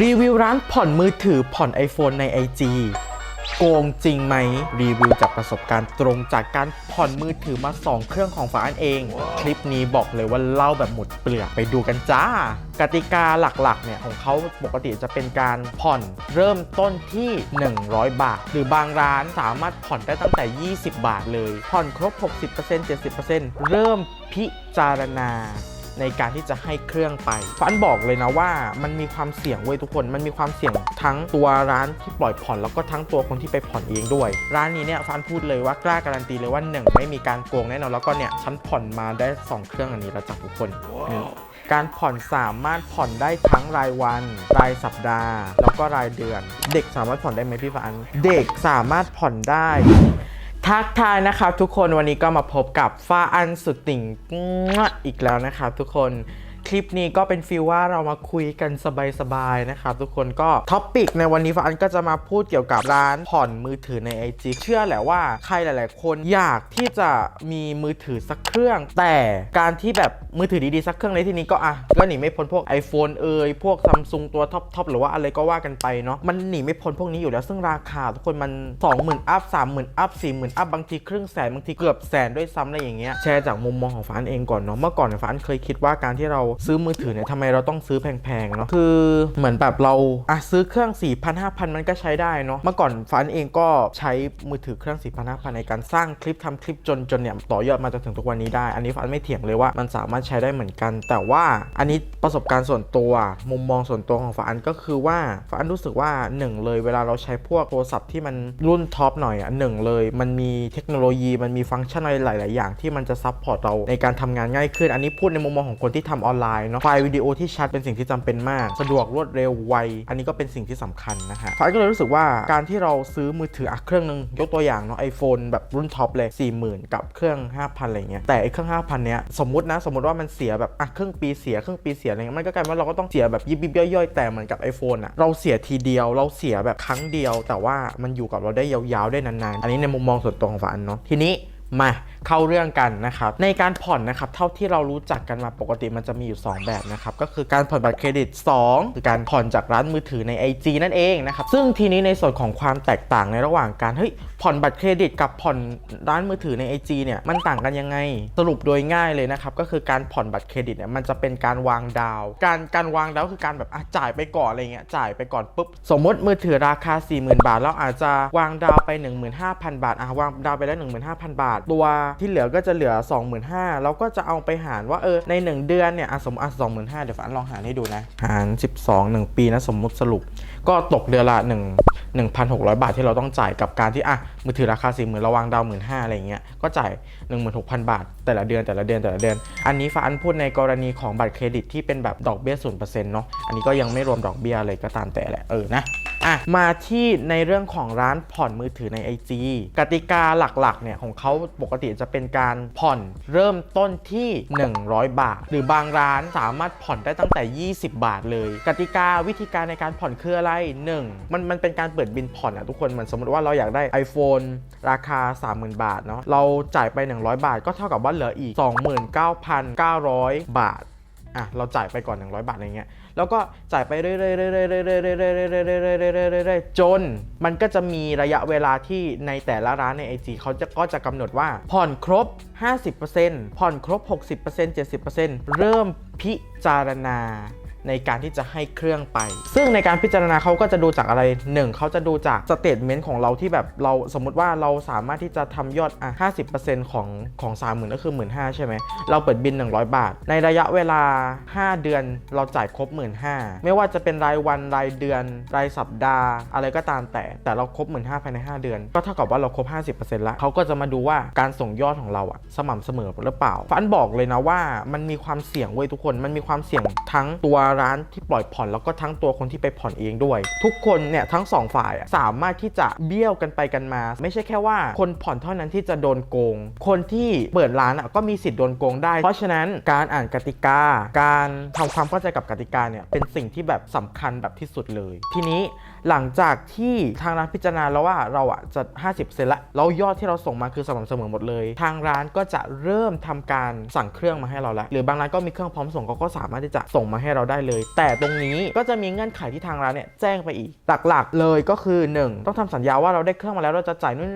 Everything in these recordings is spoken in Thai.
รีวิวร้านผ่อนมือถือผ่อน iPhone ใน IG โกงจริงไหมรีวิวจากประสบการณ์ตรงจากการผ่อนมือถือมา 2 เครื่องของฝาอันเอง คลิปนี้บอกเลยว่าเล่าแบบหมดเปลือกไปดูกันจ้า กติกาหลักๆเนี่ยของเขาปกติจะเป็นการผ่อนเริ่มต้นที่ 100 บาท หรือบางร้านสามารถผ่อนได้ตั้งแต่ 20 บาทเลย ผ่อนครบ 60% 70%เริ่มพิจารณา ในการที่จะให้เครื่องไปฟันบอกเลยนะว่ามันมีความเสี่ยงเว้ยทุกคน มันมีความเสี่ยงทั้งตัวร้านที่ปล่อยผ่อนแล้วก็ทั้งตัวคนที่ไปผ่อนเองด้วย ร้านนี้เนี่ยฟันพูดเลยว่ากล้าการันตีเลยว่าหนึ่งไม่มีการโกงแน่นอนแล้วก็เนี่ยฉันผ่อนมาได้ 2 เครื่องอันนี้แล้วจากทุกคนนี่การผ่อนสามารถผ่อนได้ทั้งรายวัน รายสัปดาห์ แล้วก็รายเดือน เด็กสามารถผ่อนได้ไหมพี่ฟันเด็กสามารถผ่อนได้ ทักทายนะครับทุกคนวันนี้ก็มาพบกับฟ้าอันสุดติ่งอีกแล้วนะครับทุกคน ลิปนี้ก็เป็นฟีลว่าเรามาคุยกันสบายๆนะครับทุกคนก็ท็อปปิกในวันนี้ฟ้าอันก็จะมาพูดเกี่ยวกับร้านผ่อนมือถือใน IG เชื่อแหละว่าใครหลาย ๆ คนอยากที่จะมีมือถือสักเครื่อง แต่การที่แบบมือถือดีๆสักเครื่องในที่นี้ก็อะก็หนีไม่พ้นพวก iPhone เอ่ยพวกซัมซุงตัวท็อปๆหรือว่าอะไรก็ว่ากันไปเนาะมันหนีไม่พ้นพวกนี้อยู่แล้วซึ่งราคาทุกคนมัน 20,000อัพ30,000อัพ40,000อัพบางทีครึ่งแสนบางทีเกือบแสนด้วยซ้ำอะไรอย่างเงี้ยแชร์จากมุมมองของฟ้านเองก่อนเนาะเมื่อก่อนฟ้านเคยคิดว่าการที่เราซื้อมือถือเนี่ยทำไมเราต้องซื้อแพงๆเนาะคือเหมือนแบบเราอะซื้อเครื่อง 4,000 5,000 มันก็ใช้ได้เนาะเมื่อก่อนฟ้านเองก็ใช้มือถือเครื่อง 4,000 5,000 ในการสร้างคลิปทำคลิปจนจนเนี่ยต่อยอดมาจนถึงทุกวันนี้ได้ อันนี้ฟ้านไม่เถียงเลยว่ามันสามารถใช้ได้เหมือนกัน แต่ว่าอันนี้ประสบการณ์ส่วนตัว มุมมองส่วนตัวของฟ้านก็คือว่าฟ้านรู้สึกว่าหนึ่งเลยเวลาเราใช้พวกโทรศัพท์ที่มันรุ่นท็อปหน่อยอะหนึ่งเลยมันมีเทคโนโลยีมันมีฟังก์ชันอะไรหลาย ๆ อย่างที่มันจะซับพอร์ตเราในการทำงานง่ายขึ้น อันนี้พูดในมุมมองของคนที่ทำออนไลน์เนาะไฟล์วิดีโอที่ชัดเป็นสิ่งที่จำเป็นมาก สะดวกรวดเร็วไว อันนี้ก็เป็นสิ่งที่สำคัญนะฮะฟ้านก็เลยรู้สึกว่าการที่เราซื้อมือถืออะเครื่องหนึงยกตัวอย่างเนาะไอโฟนแบบรุ่นท็อปเลย 40,000 กับเครื่อง 5,000 อะไรเงี้ยแต่ไอเครื่อง 5,000 เนี้ยสมมตินะสมมติว่ามันเสียแบบอะเครึ่องปีเสียเครึ่องปีเสียอะไรเงี้ยมันก็กลายว่าเราก็ต้องเสียแบบยิบยิบย่อยๆแต่เหมือนกับ iPhone อะเราเสียทีเดียวเราเสียแบบครั้งเดียว แต่ว่ามันอยู่กับเราได้ยาวๆได้นานๆ อันนี้ในมุมมองส่วนตัวของฝาอันเนาะทีนี้ มาเข้าเรื่องกันนะครับในการผ่อนนะครับเท่าที่เรารู้จักกันมาปกติมันจะมีอยู่ 2 แบบนะครับก็คือการผ่อนบัตรเครดิต 2 คือการผ่อนจากร้านมือถือใน IG นั่นเองนะครับซึ่งทีนี้ในส่วนของความแตกต่างในระหว่างการเฮ้ย ผ่อนบัตรเครดิตกับผ่อนร้านมือถือใน IG เนี่ยมันต่างกันยังไง สรุปโดยง่ายเลยนะครับก็คือการผ่อนบัตรเครดิตเนี่ยมันจะเป็นการวางดาว การการวางดาวคือการแบบอะจ่ายไปก่อนอะไรเงี้ยจ่ายไปก่อนปุ๊บสมมติมือถือราคา 40,000 บาทเราอาจจะวางดาวไป 15,000 บาทอะวางดาวไปแล้ว 15,000 บาท ตัวที่เหลือก็จะเหลือ 25,000เราก็จะเอาไปหารว่าเออใน 1 เดือนเนี่ยอะสมมติอะ25,000เดี๋ยวฝันลองหารให้ดูนะหาร 12 1 ปีนะสมมติสรุป ก็ตกเดือนละ1 1,600 บาทที่เราต้องจ่ายกับการที่อะมือถือราคา40,000เราวางดาว15,000อะไรเงี้ยก็จ่าย16,000บาท แต่ละเดือนแต่ละเดือนแต่ละเดือน อันนี้ฟ้าอันพูดในกรณีของบัตรเครดิตที่เป็นแบบดอกเบี้ย0%เปอร์เซ็นต์เนาะอันนี้ก็ยังไม่รวมดอกเบี้ยอะไรก็ตามแต่แหละเออนะอะมาที่ในเรื่องของร้านผ่อนมือถือใน IG กติกาหลักๆเนี่ยของเขาปกติจะเป็นการผ่อนเริ่มต้นที่ 100 บาท หรือบางร้านสามารถผ่อนได้ตั้งแต่ 20 บาทเลย กติกาวิธีการในการผ่อนคืออะไร 1. มันมันเป็นการเปิดบินผ่อนอะทุกคนเหมือนสมมติว่าเราอยากได้ iPhone นราคา 30,000 บาทเนาะเราจ่ายไป 100 บาท ก็เท่ากับว่าเหลืออีก 29,900 บาทอะเราจ่ายไปก่อน 100 บาทอะไรเงี้ยแล้วก็จ่ายไปเรื่อยๆจน มันก็จะมีระยะเวลาที่ในแต่ละร้านใน IG เขาจะก็จะกำหนดว่า ผ่อนครบ 50%ผ่อนครบ 60% 70%เริ่มพิจารณา ในการที่จะให้เครื่องไป ซึ่งในการพิจารณาเขาก็จะดูจากอะไร 1 เขาจะดูจากสเตทเมนต์ของเราที่แบบเราสมมุติว่าเราสามารถที่จะทำยอดอะ50%ของของ30,000ก็คือ15,000ใช่ไหม เราเปิดบิน 100 บาท ในระยะเวลา 5 เดือนเราจ่ายครบ15,000ไม่ว่าจะเป็นรายวันรายเดือน รายสัปดาห์ อะไรก็ตามแต่ แต่เราครบ15,000ภายใน 5 เดือน ก็เท่ากับว่าเราครบ 50%แล้วเขาก็จะมาดูว่าการส่งยอดของเราอะสม่ำเสมอหรือเปล่าฟันบอกเลยนะว่ามันมีความเสี่ยงเว้ยทุกคนมันมีความเสี่ยงทั้งตัวร้านที่ปล่อยผ่อนแล้วก็ทั้งตัวคนที่ไปผ่อนเองด้วย ทุกคนเนี่ยทั้งสองฝ่ายสามารถที่จะเบี้ยวกันไปกันมา ไม่ใช่แค่ว่า คนผ่อนเท่านั้นที่จะโดนโกง คนที่เปิดร้านก็มีสิทธิ์โดนโกงได้ เพราะฉะนั้นการอ่านกติกา การทำความเข้าใจกับกติกาเนี่ยเป็นสิ่งที่แบบสำคัญแบบที่สุดเลย ทีนี้หลังจากที่ทางร้านพิจารณาแล้วว่าเราอะจะ 50 เซนละแล้วยอดที่เราส่งมาคือสม่ำเสมอหมดเลย ทางร้านก็จะเริ่มทำการสั่งเครื่องมาให้เราแล้วหรือบางร้านก็มีเครื่องพร้อมส่งเขาก็สามารถที่จะส่งมาให้เราได้เลย แต่ตรงนี้ก็จะมีเงื่อนไขที่ทางร้านเนี่ยแจ้งไปอีก หลักๆ เลยก็คือ 1 ต้องทำสัญญาว่าเราได้เครื่องมาแล้วเราจะจ่ายนู่น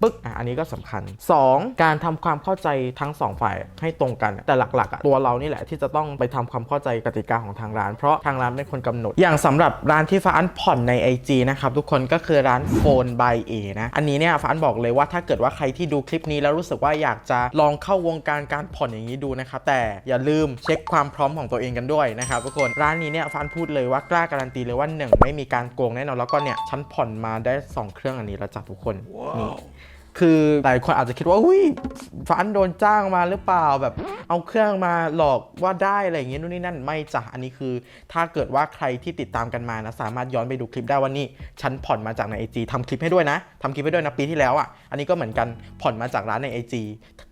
ปึ๊กอะอันนี้ก็สำคัญ 2 การทำความเข้าใจทั้งสองฝ่ายให้ตรงกัน แต่หลักๆอะตัวเรานี่แหละที่จะต้องไปทำความเข้าใจกติกาของทางร้าน เพราะทางร้านเป็นคนกำหนด อย่างสำหรับร้านที่ฟ้าอันผ่อนใน IG นะครับทุกคนก็คือร้านโฟน by A นะอันนี้เนี่ยฟ้าอันบอกเลยว่าถ้าเกิดว่าใครที่ดูคลิปนี้แล้วรู้สึกว่าอยากจะลองเข้าวงการการผ่อนอย่างนี้ดูนะครับแต่อย่าลืมเช็คความพร้อมของตัวเองกันด้วยนะครับทุกคนร้านนี้เนี่ยฟ้าอันพูดเลยว่ากล้าการันตีเลยว่าหนึ่งไม่มีการโกงแน่นอนแล้วก็เนี่ยฉันผ่อนมาได้สองเครื่องอันนี้แล้วจ้ะทุกคนนี่ คือหลายคนอาจจะคิดว่าอุ้ยฟันโดนจ้างมาหรือเปล่าแบบ เอาเครื่องมาหลอกว่าได้อะไรอย่างเงี้ยนู่นนี่นั่นไม่จ้ะอันนี้คือ ถ้าเกิดว่าใครที่ติดตามกันมานะสามารถย้อนไปดูคลิปได้ว่านี่ฉันผ่อนมาจากในไอจีทำคลิปให้ด้วยนะทำคลิปให้ด้วยนะปีที่แล้วอะอันนี้ก็เหมือนกันผ่อนมาจากร้านในไอจี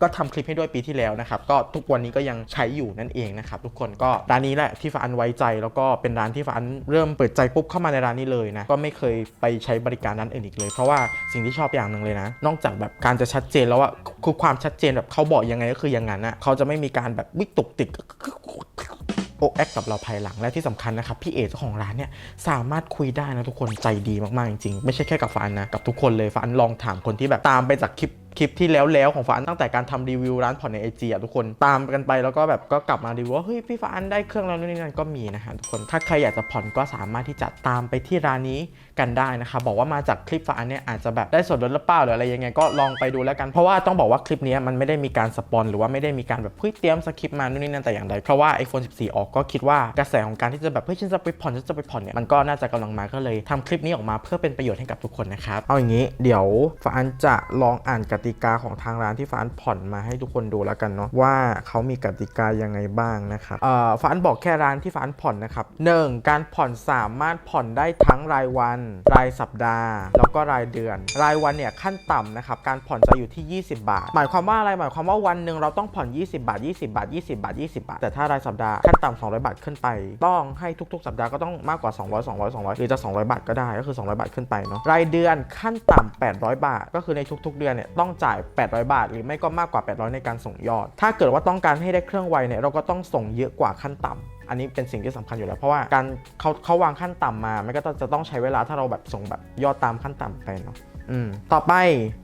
ก็ทำคลิปให้ด้วยปีที่แล้วนะครับก็ทุกวันนี้ก็ยังใช้อยู่นั่นเองนะครับทุกคนก็ร้านนี้แหละที่ฟันไว้ใจ แล้วก็เป็นร้านที่ฟันเริ่มเปิดใจปุ๊บเข้ามาในร้านนี้เลยนะก็ไม่เคยไปใช้บริการร้านอื่นอีกเลย เพราะว่าสิ่งที่ชอบอย่างหนึ่งเลยนะ นอกจากแบบการจะชัดเจนแล้วอะคือความชัดเจนแบบเขาบอกยังไงก็คืออย่างนั้นอะเขาจะไม่มีการแบบวิตุกติดโอแอคกับเราภายหลังและที่สำคัญนะครับ พี่เอเจ้าของร้านเนี่ยสามารถคุยได้นะทุกคนใจดีมาก ๆ จริงๆ ไม่ใช่แค่กับฟันนะ กับทุกคนเลยฟันลองถามคนที่แบบตามไปจากคลิปคลิปที่แล้วแล้วของฟันตั้งแต่การทำรีวิวร้านผ่อนในไอจีอะทุกคนตามกันไปแล้วก็แบบก็กลับมารีวิวว่าเฮ้ยพี่ฟันได้เครื่องแล้วนู่นนี่นั่นก็มีนะฮะทุกคนถ้าใครอยากจะผ่อนก็สามารถที่จะตามไปที่ร้านนี้กันได้นะครับบอกว่ามาจากคลิปฟันเนี่ยอาจจะแบบได้ส่วนลดหรือเปล่าหรืออะไรยังไงก็ลองไปดูแล้วกันเพราะว่าต้องบอกว่าคลิปนี้มันไม่ได้มีการสปอนหรือว่าไม่ได้มีการแบบเฮ้ยเตรียมสคริปต์มานู่นนี่นั่นแต่อย่างใดเพราะว่า iPhone 14 ออกก็คิดว่ากระแสของการที่จะแบบเฮ้ยฉันจะไปผ่อนฉันจะไปผ่อนเนี่ยมันก็น่าจะกำลังมาก็เลยทำคลิปนี้ออกมาเพื่อเป็นประโยชน์ให้กับทุกคนนะครับเอาอย่างนี้เดี๋ยวฟานจะลองอ่านกติกาของทางร้านที่ฟานผ่อนมาให้ทุกคนดูแล้วกันเนาะว่าเขามีกติกายังไงบ้างนะครับเอ่อฟานบอกแค่ร้านที่ฟานผ่อนนะครับหนึ่งการผ่อนสามารถผ่อนได้ทั้งรายวัน รายสัปดาห์ แล้วก็รายเดือน รายวันเนี่ยขั้นต่ำนะครับการผ่อนจะอยู่ที่ 20 บาท หมายความว่าอะไรหมายความว่าวันหนึ่งเราต้องผ่อน 20 บาท 20 บาท 20 บาท 20 บาท แต่ถ้ารายสัปดาห์ขั้นต่ำ200 บาทขึ้นไป ต้องให้ทุกๆ สัปดาห์ก็ต้องมากกว่า 200 200 200 หรือจะ 200 บาทก็ได้ก็คือ 200 บาทขึ้นไปเนาะรายเดือนขั้นต่ำ800 บาท ก็คือในทุกๆ เดือนเนี่ยต้องจ่าย 800 บาท หรือไม่ก็มากกว่า 800 ในการส่งยอด ถ้าเกิดว่าต้องการให้ได้เครื่องไวเนี่ยเราก็ต้องส่งเยอะกว่าขั้นต่ำอันนี้เป็นสิ่งที่สำคัญอยู่แล้วเพราะว่าการเขาเขาวางขั้นต่ำมา มันก็จะต้องใช้เวลาถ้าเราแบบส่งแบบยอดตามขั้นต่ำไปเนาะ ต่อไป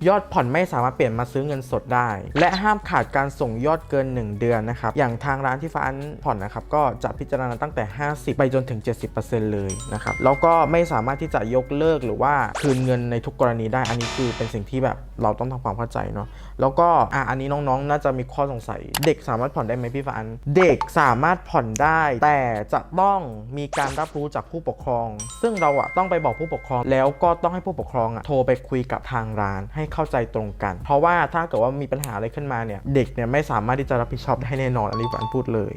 ยอดผ่อนไม่สามารถเปลี่ยนมาซื้อเงินสดได้ และห้ามขาดการส่งยอดเกิน 1 เดือนนะครับ อย่างทางร้านที่ฟ้าอันผ่อนนะครับ ก็จะพิจารณาตั้งแต่ 50 ไปจนถึง 70%เลยนะครับ แล้วก็ไม่สามารถที่จะยกเลิกหรือว่าคืนเงินในทุกกรณีได้ อันนี้คือเป็นสิ่งที่แบบเราต้องทำความเข้าใจเนาะ แล้วก็อะอันนี้น้องๆ น่าจะมีข้อสงสัย เด็กสามารถผ่อนได้ไหมพี่ฟ้าอัน เด็กสามารถผ่อนได้ แต่จะต้องมีการรับรู้จากผู้ปกครอง ซึ่งเราอะต้องไปบอกผู้ปกครอง แล้วก็ต้องให้ผู้ปกครองอะโทรไปคุยกับทางร้านให้เข้าใจตรงกัน เพราะว่าถ้าเกิดว่ามีปัญหาอะไรขึ้นมาเนี่ยเด็กเนี่ยไม่สามารถที่จะรับผิดชอบได้แน่นอนอันนี้ฟ้าอันพูดเลย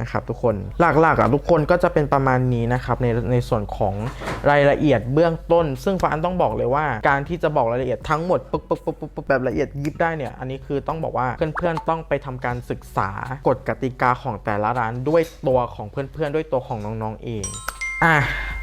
นะครับทุกคนหลักๆอะทุกคนก็จะเป็นประมาณนี้นะครับในในส่วนของรายละเอียดเบื้องต้น ซึ่งฟ้าอันต้องบอกเลยว่า การที่จะบอกรายละเอียดทั้งหมดปุ๊บปุ๊บปุ๊บปุ๊บปุ๊บแบบละเอียดยิบได้เนี่ยอันนี้คือต้องบอกว่าเพื่อนๆต้องไปทำการศึกษากฎกติกาของแต่ละร้านด้วยตัวของเพื่อนๆ ด้วยตัวของน้องๆเองอะ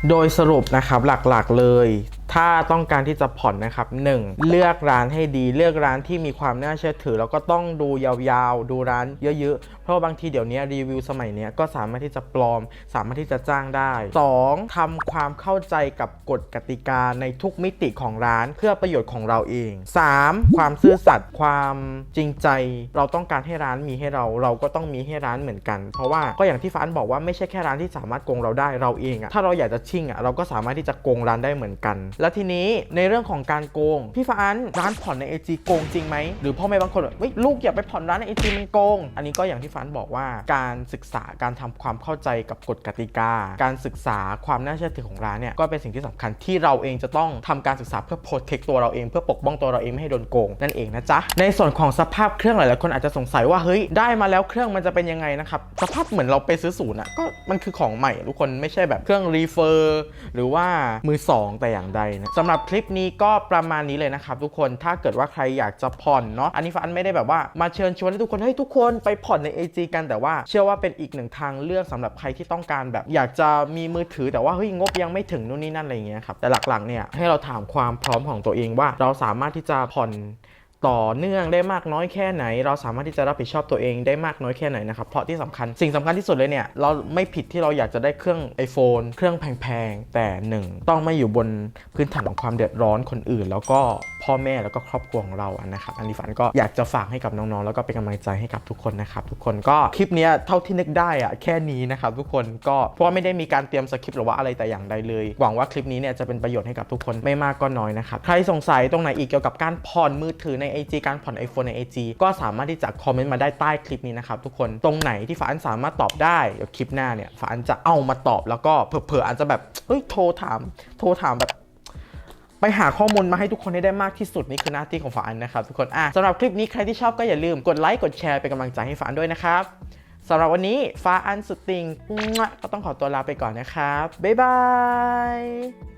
โดยสรุปนะครับหลักๆเลย ถ้าต้องการที่จะผ่อนนะครับ 1. เลือกร้านให้ดีเลือกร้านที่มีความน่าเชื่อถือ แล้วก็ต้องดูยาวๆ ดูร้านเยอะๆ เพราะบางทีเดี๋ยวนี้รีวิวสมัยนี้ก็สามารถที่จะปลอม สามารถที่จะจ้างได้ 2. ทำความเข้าใจกับกฎกติกาในทุกมิติของร้านเพื่อประโยชน์ของเราเอง 3. ความซื่อสัตย์ความจริงใจ เราต้องการให้ร้านมีให้เรา เราก็ต้องมีให้ร้านเหมือนกัน เพราะว่าก็อย่างที่ฟ้านบอกว่าไม่ใช่แค่ร้านที่สามารถโกงเราได้เราเองอะถ้าเราอยากจะชิ่งอะเราก็สามารถที่จะโกงร้านได้เหมือนกันแล้วทีนี้ในเรื่องของการโกง พี่ฟ้านร้านผ่อนใน AG โกงจริงไหม หรือพ่อแม่บางคนแบบลูกอย่าไปผ่อนร้านใน AG มันโกง อันนี้ก็อย่างที่ฟ้านบอกว่าการศึกษาการทำความเข้าใจกับกฎกติกา การศึกษาความน่าเชื่อถือของร้านเนี่ยก็เป็นสิ่งที่สำคัญที่เราเองจะต้องทำการศึกษาเพื่อโปรเทคตัวเราเองเพื่อปกป้องตัวเราเองไม่ให้โดนโกงนั่นเองนะจ๊ะในส่วนของสภาพเครื่องหลายๆคนอาจจะสงสัยว่าเฮ้ยได้มาแล้วเครื่องมันจะเป็นยังไงนะครับสภาพเหมือนเราไปซื้อศูนย์อะก็มันคือของใหม่ทุกคนไม่ใช่แบบเครื่องรีเฟอร์หรือว่ามือสองแต่อย่างใดนะสำหรับคลิปนี้ก็ประมาณนี้เลยนะครับทุกคนถ้าเกิดว่าใครอยากจะผ่อนเนาะอันนี้ฟันไม่ได้แบบว่ามาเชิญชวนให้ทุกคนให้ยทุกคนไปผ่อนใน AG กันแต่ว่าเชื่อว่าเป็นอีกหนึ่งทางเลือกสำหรับใครที่ต้องการแบบ อยากจะมีมือถือแต่ว่าเฮ้ยงบยังไม่ถึงนู่นนี่นั่นอะไรเงี้ยครับแต่หลักๆเนี่ยให้เราถามความพร้อมของตัวเองว่าเราสามารถที่จะผ่อน ต่อเนื่องได้มากน้อยแค่ไหน เราสามารถที่จะรับผิดชอบตัวเองได้มากน้อยแค่ไหนนะครับเพราะที่สำคัญสิ่งสำคัญที่สุดเลยเนี่ยเราไม่ผิดที่เราอยากจะได้เครื่อง iPhone เครื่องแพงๆ แต่หนึ่งต้องไม่อยู่บนพื้นฐานของความเดือดร้อนคนอื่น แล้วก็พ่อแม่แล้วก็ครอบครัวของเราอะนนะครับอันนี้ฝันก็อยากจะฝากให้กับน้องๆ แล้วก็เป็นกำลังใจให้กับทุกคนนะครับทุกคนก็คลิปเนี้ยเท่าที่นึกได้อะแค่นี้นะครับทุกคนก็เพราะว่าไม่ได้มีการเตรียมสคริปต์หรือว่าอะไรแต่อย่างใดเลย หวังว่าคลิปนี้เนี่ยจะเป็นประโยชน์ให้กับทุกคนไม่มากก็น้อยนะครับใครสงสัยตรงไหนอีกเกี่ยวกับการผ่อนมือถือใน IG การผ่อน iPhone ใน IG ก็สามารถที่จะคอมเมนต์มาได้ใต้คลิปนี้นะครับทุกคนตรงไหนที่ฝาอันสามารถตอบได้เดี๋ยวคลิปหน้าเนี่ยฝาอันจะเอามาตอบแล้วก็เผื่อๆอาจจะแบบเฮ้ยโทรถาม โทรถามแบบไปหาข้อมูลมาให้ทุกคนให้ได้มากที่สุดนี่คือหน้าที่ของฝาอันนะครับทุกคนอะสำหรับคลิปนี้ใครที่ชอบก็อย่าลืมกดไลค์กดแชร์เป็นกำลังใจให้ฝาอันด้วยนะครับสำหรับวันนี้ฟ้าอันสุดติงก็ต้องขอตัวลาไปก่อนนะครับบ๊ายบาย